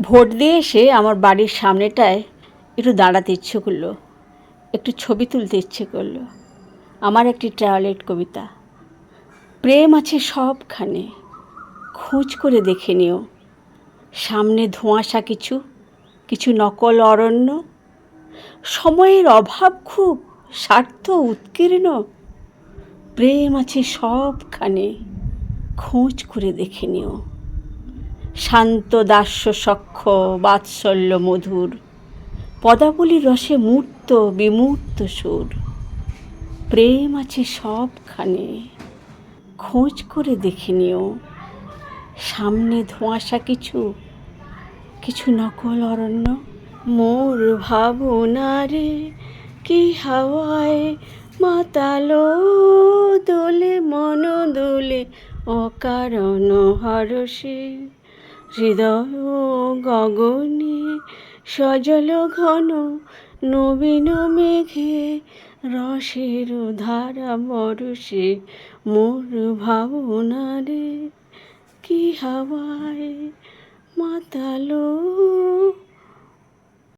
Vote দিয়ে এসে আমার বাড়ির সামনেটায় একটু দাঁড়াতে ইচ্ছে করল। একটু ছবি তুলতে ইচ্ছে করল। আমার একটি ট্রায়ালেট কবিতা। প্রেম আছে সবখানে। খোঁজ করে দেখে নিও। সামনে ধোঁয়াশা কিছু কিছু নকল অরণ্য। সময়ের অভাব খুব, স্বার্থ উৎকীর্ণ। প্রেম আছে সবখানে। খোঁজ করে দেখে নিও। শান্ত দাস্য সক্ষ বাৎসল্য মধুর। পদাবলী রসে মূর্ত বিমূর্ত সুর। প্রেম আছে সবখানে। খোঁজ করে দেখে নিও। সামনে ধোঁয়াশা কিছু। কিছু নকল অরণ্য। মোর ভাবনারে কি হাওয়ায় মাতালো দোলে মন দোলে অকারণ হরষে। হৃদয় গগনে সজল ঘন নবীন মেঘে রসের ধারা বরসে মোর ভাবনারে কি হাওয়ায় মাতালো